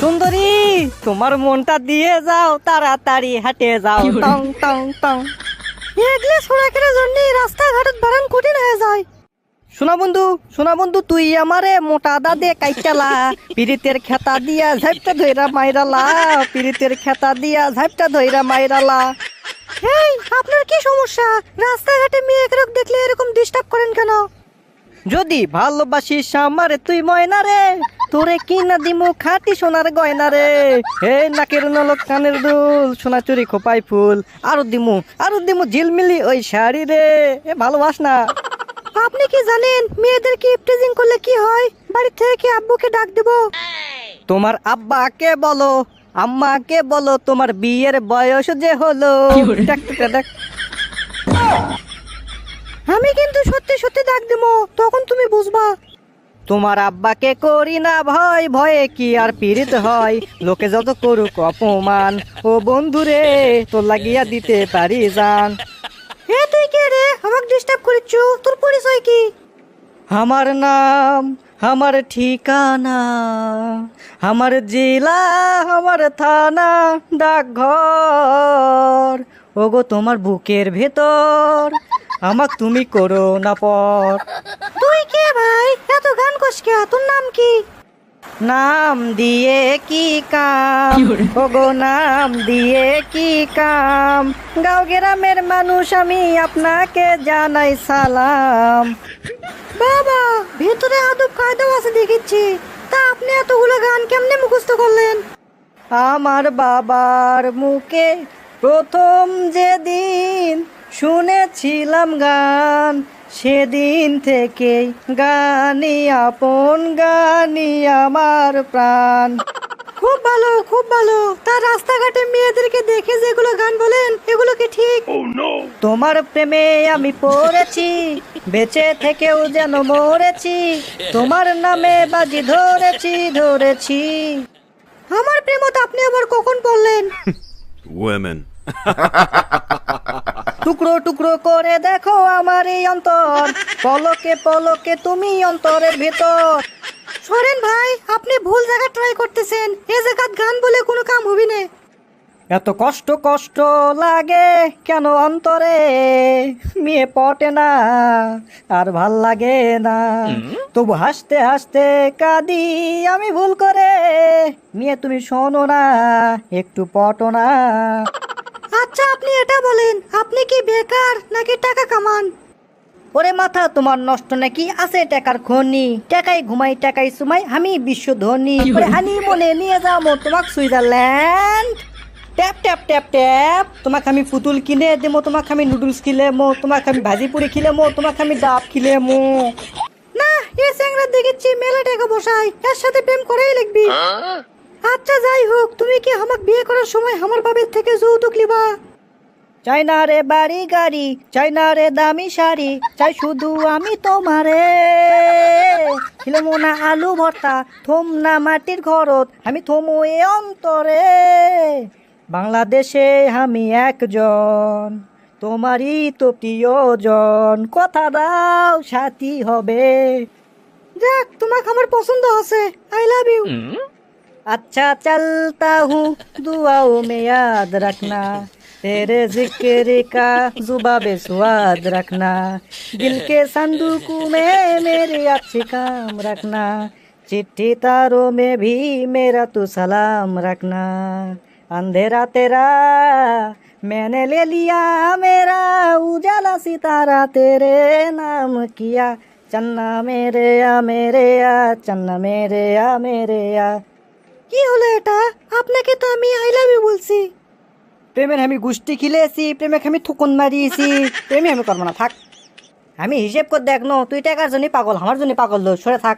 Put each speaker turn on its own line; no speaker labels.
সুন্দরী তোমার মনটা দিয়ে যাও তাড়াতাড়ি হাঁটে যাও। টং টং টং। এগলে সোনাকের জন্য রাস্তাঘাটত বারান কঠিন হয়ে যায়। শোনা বন্ধু শোনা বন্ধু তুই আমারে মোটা দাদে কাইটালা পিরিতের খেতা দিয়া ঝাইপটা ধইরা মাইরালা পিরিতের খেতা দিয়া ঝাইপটা ধইরা মাইরালা। এই আপনার কি সমস্যা? রাস্তাঘাটে মেয়ে একরক দেখলে এরকম ডিস্টার্ব করেন কেন? যদি ভালোবাসিস আমারে তুই ময়না রে। তোরে কি না দিমু খাটি সোনার গয়না রে। হে নাকের নলক কানের দুল সোনা চুরি খোপাই ফুল। আরও দিমু আরও দিমু ঝিলমিলি ওই শাড়ি রে। এ ভালোবাস না। আপনি কি জানেন মেয়েদেরকে ইপটিজিং করলে কি হয়? বাড়ি থেকে কি আব্বুকে ডাক দেব। তোমার আব্বাকে বলো আম্মাকে বলো তোমার বিয়ের বয়স যে হলো। ডাক, ডাক। আমি কিন্তু সত্যি সত্যি ডাক দেবো তখন তুমি বুঝবা। তোমার আব্বাকে করি না ভয় ভয়ে কি আর পীড়িত হয়? লোকে যত করুক অপমান। ও বন্ধুরে তোর লাগিয়া দিতে পারি জান। এ তুই কে রে? আমাকে ডিস্টার্ব করিচ্ছু? তোর পরিচয় কি? আমার নাম আমার ঠিকানা আমার জেলা আমার থানা ডাকঘর। ওগো তোমার বুকের ভেতর আমাক তুমি করো না পর। তুই কে ভাই? এত গান কসকে তোর নাম কি? নাম দিয়ে কি কাম? ওগো নাম দিয়ে কি কাম? গাঁও গ্রামের মানুষ আমি আপনাকে জানাই সালাম। বাবা ভেতরে আদব কায়দাও আছে দেখেছি তা আপনি এতগুলো গান কেমনে মুখস্থ করলেন? আমার বাবার মুখে প্রথম যেদিন শুনেছিলাম গান সেদিন থেকে গানি আপন গানি আমার প্রাণ। খুব ভালো খুব ভালো। তার রাস্তাঘাটে মেয়েদেরকে দেখে যেগুলো গান বলেন এগুলো কি ঠিক? তোমার প্রেমে আমি পড়েছি বেঁচে থেকেও যেন মরেছি তোমার নামে বাজি ধরেছি ধরেছি। আমার প্রেমত আপনি আবার কখন পড়লেন
Women.
টুকরো টুকরো করে দেখো আমার এই অন্তর। পলকে পলকে তুমি অন্তরের ভেতর। সরেন ভাই আপনি ভুল জায়গা ট্রাই করতেছেন। এ জায়গাত গান বলে কোনো কাম হবি না। এত কষ্ট কষ্ট লাগে কেন অন্তরে? মেয়ে পটে না আর ভালো লাগে না। তবু হাসতে হাসতে কাঁদি আমি ভুল করে। মেয়ে তুমি শোনো না একটু পটো না। আপনি এটা বলেন আপনি কি বেকার নাকি টাকা কামান? ওরে মাথা তোমার নষ্ট নাকি? আছে টাকার খনি। টাকাই ঘুমাই টাকাই সুমাই আমি বিশ্ব ধনী। ওরে হানি মনে নিয়ে যাব তোমাক Switzerland. Tap tap tap tap. তোমাকে আমি পুতুল কিনে দেবো তোমাকে আমি নুডলস কিনে মো তোমাকে আমি ভাজি পুরি খিলে মো তোমাকে আমি ডাব খিলে মো না এ স্যাংরা দেখেছি মেলা টাকা বসাই এর সাথে প্রেম করেই লিখবি। আচ্ছা যাই হোক তুমি কি আমাকে বিয়ে করার সময় আমার বাবার থেকে যৌতুক লিবা চাই না রে বাড়ি গাড়ি চাই না রে দামি শাড়ি চাই শুধু আমি তোমারে। খিলমোনা আলু ভর্তা থম না মাটির ঘরত আমি থমো এ অন্তরে। বাংলাদেশে আমি একজন তোমারই তো প্রিয়জন। কথা দাও সাথী হবে। যাক তোমাকে আমার পছন্দ আছে আই লাভ ইউ আচ্ছা চলতা হুঁ দুয়াও মেয়াদ রাখনা तेरे जिक्र का जुबाबे स्वाद रखना दिल के संदूक में मेरे अच्छे काम रखना चिट्ठी तारों में भी मेरा तू सलाम रखना अंधेरा तेरा मैंने ले लिया मेरा उजाला सितारा तेरे नाम किया चन्ना मेरे या मेरे या चन्ना मेरे या मेरे या কি হলো এটা আপনাকে তো আমি আই লাভ ইউ বলছি প্রেমের আমি গুষ্টি খিলেছি, প্রেমে আমি থুকুন মারিয়েছি প্রেমে আমি করব না, থাক। আমি হিসেব করে দেখ তুই টাকার জন্য পাগল, আমার জন্য পাগল সরে থাক।